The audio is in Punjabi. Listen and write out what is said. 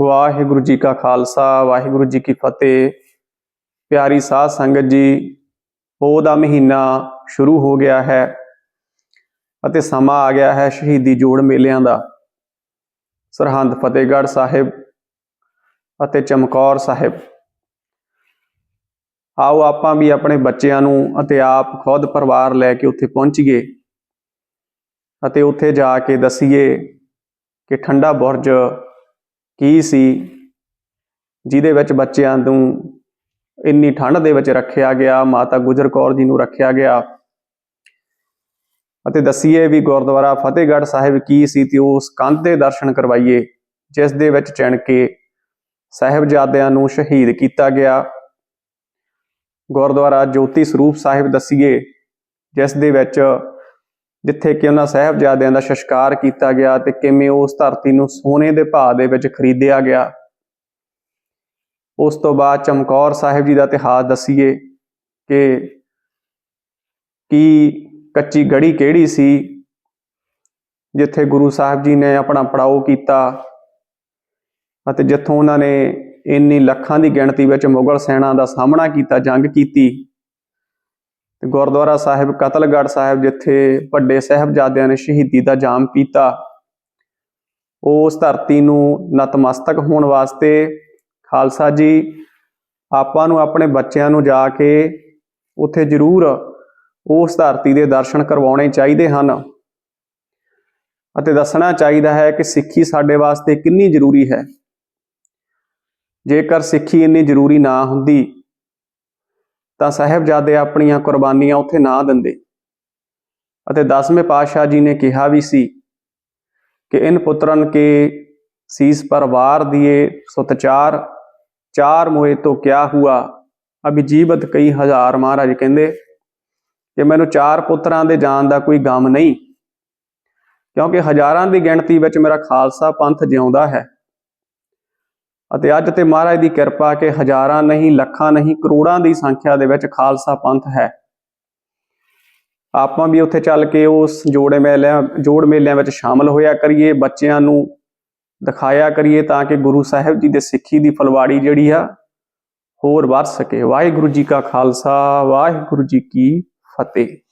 ਵਾਹਿਗੁਰੂ ਜੀ ਕਾ ਖਾਲਸਾ, ਵਾਹਿਗੁਰੂ ਜੀ ਕੀ ਫਤਿਹ। ਪਿਆਰੀ ਸਾਧ ਸੰਗਤ ਜੀ ਪੋਹ ਦਾ ਮਹੀਨਾ ਸ਼ੁਰੂ ਹੋ ਗਿਆ ਹੈ ਅਤੇ ਸਮਾਂ ਆ ਗਿਆ ਹੈ ਸ਼ਹੀਦੀ ਜੋੜ ਮੇਲਿਆਂ ਦਾ। ਸਰਹੰਦ ਫਤਿਹਗੜ੍ਹ ਸਾਹਿਬ ਅਤੇ ਚਮਕੌਰ ਸਾਹਿਬ। ਆਓ ਆਪਾਂ ਵੀ ਆਪਣੇ ਬੱਚਿਆਂ ਨੂੰ ਅਤੇ ਆਪ ਖੁਦ ਪਰਿਵਾਰ ਲੈ ਕੇ ਉੱਥੇ ਪਹੁੰਚੀਏ ਅਤੇ ਉੱਥੇ ਜਾ ਕੇ ਦਸੀਏ ਕਿ ਠੰਡਾ ਬੁਰਜ ਕੀ ਸੀ? ਜਿਹਦੇ ਵਿੱਚ ਬੱਚਿਆਂ ਨੂੰ ਇੰਨੀ ਠੰਡ ਦੇ ਵਿੱਚ ਰੱਖਿਆ ਗਿਆ, ਮਾਤਾ ਗੁਜਰ ਕੌਰ ਜੀ ਨੂੰ ਰੱਖਿਆ ਗਿਆ। ਅਤੇ ਦਸੀਏ ਵੀ ਗੁਰਦੁਆਰਾ ਫਤਿਹਗੜ੍ਹ ਸਾਹਿਬ ਕੀ ਸੀ ਤੇ ਉਸ ਕੰਧ ਦੇ ਦਰਸ਼ਨ ਕਰਵਾਈਏ, ਜਿਸ ਦੇ ਵਿੱਚ ਚਿਣ ਕੇ ਸਾਹਿਬਜ਼ਾਦਿਆਂ ਨੂੰ ਸ਼ਹੀਦ ਕੀਤਾ ਗਿਆ। ਗੁਰਦੁਆਰਾ ਜੋਤੀ ਸਰੂਪ ਸਾਹਿਬ ਦਸੀਏ, ਜਿਸ ਦੇ ਵਿੱਚ ਜਿੱਥੇ ਕਿ ਉਹਨਾਂ ਸਾਹਿਬਜ਼ਾਦਿਆਂ ਦਾ ਸਸ਼ਕਾਰ ਕੀਤਾ ਗਿਆ ਤੇ ਕਿਵੇਂ ਉਸ ਧਰਤੀ ਨੂੰ ਸੋਨੇ ਦੇ ਭਾਅ ਦੇ ਵਿੱਚ ਖਰੀਦਿਆ ਗਿਆ। ਉਸ ਤੋਂ ਬਾਅਦ ਚਮਕੌਰ ਸਾਹਿਬ ਜੀ ਦਾ ਇਤਿਹਾਸ ਦਸੀਏ ਕਿ ਕੀ ਕੱਚੀ ਗੜੀ ਕਿਹੜੀ ਸੀ, ਜਿੱਥੇ ਗੁਰੂ ਸਾਹਿਬ ਜੀ ਨੇ ਆਪਣਾ ਪੜਾਓ ਕੀਤਾ ਅਤੇ ਜਿੱਥੋਂ ਉਹਨਾਂ ਨੇ ਇੰਨੀ ਲੱਖਾਂ ਦੀ ਗਿਣਤੀ ਵਿੱਚ ਮੁਗਲ ਸੈਨਾ ਦਾ ਸਾਹਮਣਾ ਕੀਤਾ, ਜੰਗ ਕੀਤੀ। ਤੇ ਗੁਰਦੁਆਰਾ ਸਾਹਿਬ, ਕਤਲਗੜ੍ਹ ਸਾਹਿਬ, ਜਿੱਥੇ ਵੱਡੇ ਸਾਹਿਬਜ਼ਾਦਿਆਂ ਨੇ ਸ਼ਹੀਦੀ ਦਾ ਜਾਮ ਪੀਤਾ, ਉਸ ਧਰਤੀ ਨੂੰ ਨਤਮਸਤਕ ਹੋਣ ਵਾਸਤੇ ਖਾਲਸਾ ਜੀ ਆਪਾਂ ਨੂੰ ਆਪਣੇ ਬੱਚਿਆਂ ਨੂੰ ਜਾ ਕੇ ਉੱਥੇ ਜ਼ਰੂਰ ਉਸ ਧਰਤੀ ਦੇ ਦਰਸ਼ਨ ਕਰਵਾਉਣੇ ਚਾਹੀਦੇ ਹਨ ਅਤੇ ਦੱਸਣਾ ਚਾਹੀਦਾ ਹੈ ਕਿ ਸਿੱਖੀ ਸਾਡੇ ਵਾਸਤੇ ਕਿੰਨੀ ਜ਼ਰੂਰੀ ਹੈ। ਜੇਕਰ ਸਿੱਖੀ ਇੰਨੀ ਜ਼ਰੂਰੀ ਨਾ ਹੁੰਦੀ ਤਾਂ ਸਾਹਿਬਜ਼ਾਦੇ ਆਪਣੀਆਂ ਕੁਰਬਾਨੀਆਂ ਉੱਥੇ ਨਾ ਦਿੰਦੇ। ਅਤੇ 10ਵੇਂ ਪਾਤਸ਼ਾਹ ਜੀ ਨੇ ਕਿਹਾ ਵੀ ਸੀ ਕਿ ਇਨ ਪੁੱਤਰਨ ਕੇ ਸੀਸ ਪਰ ਵਾਰ ਦਿਏ ਸੁਤਚਾਰ ਚਾਰ ਮੋਏ ਤੋਂ ਕਿਆ ਹੁਆ? ਅਭੀ ਜੀਵਤ ਕਈ ਹਜ਼ਾਰ ਮਹਾਰਾਜ ਕਹਿੰਦੇ ਕਿ ਮੈਨੂੰ ਚਾਰ ਪੁੱਤਰਾਂ ਦੇ ਜਾਣ ਦਾ ਕੋਈ ਗਮ ਨਹੀਂ, ਕਿਉਂਕਿ ਹਜ਼ਾਰਾਂ ਦੀ ਗਿਣਤੀ ਵਿੱਚ ਮੇਰਾ ਖਾਲਸਾ ਪੰਥ ਜਿਉਂਦਾ ਹੈ। ਅਤੇ ਅੱਜ ਤੇ ਮਹਾਰਾਜ ਦੀ ਕਿਰਪਾ ਕਿ ਹਜ਼ਾਰਾਂ ਨਹੀਂ, ਲੱਖਾਂ ਨਹੀਂ, ਕਰੋੜਾਂ ਦੀ ਸੰਖਿਆ ਦੇ ਵਿੱਚ ਖਾਲਸਾ ਪੰਥ ਹੈ। ਆਪਾਂ ਵੀ ਉੱਥੇ ਚੱਲ ਕੇ ਉਸ ਜੋੜੇ ਮੇਲਿਆਂ, ਜੋੜ ਮੇਲਿਆਂ ਵਿੱਚ ਸ਼ਾਮਲ ਹੋਇਆ ਕਰੀਏ, ਬੱਚਿਆਂ ਨੂੰ ਦਿਖਾਇਆ ਕਰੀਏ ਤਾਂ ਕਿ ਗੁਰੂ ਸਾਹਿਬ ਜੀ ਦੇ ਸਿੱਖੀ ਦੀ ਫਲਵਾੜੀ ਜਿਹੜੀ ਆ, ਹੋਰ ਵੱਧ ਸਕੇ। ਵਾਹਿਗੁਰੂ ਜੀ ਕਾ ਖਾਲਸਾ, ਵਾਹਿਗੁਰੂ ਜੀ ਕੀ ਫਤਿਹ।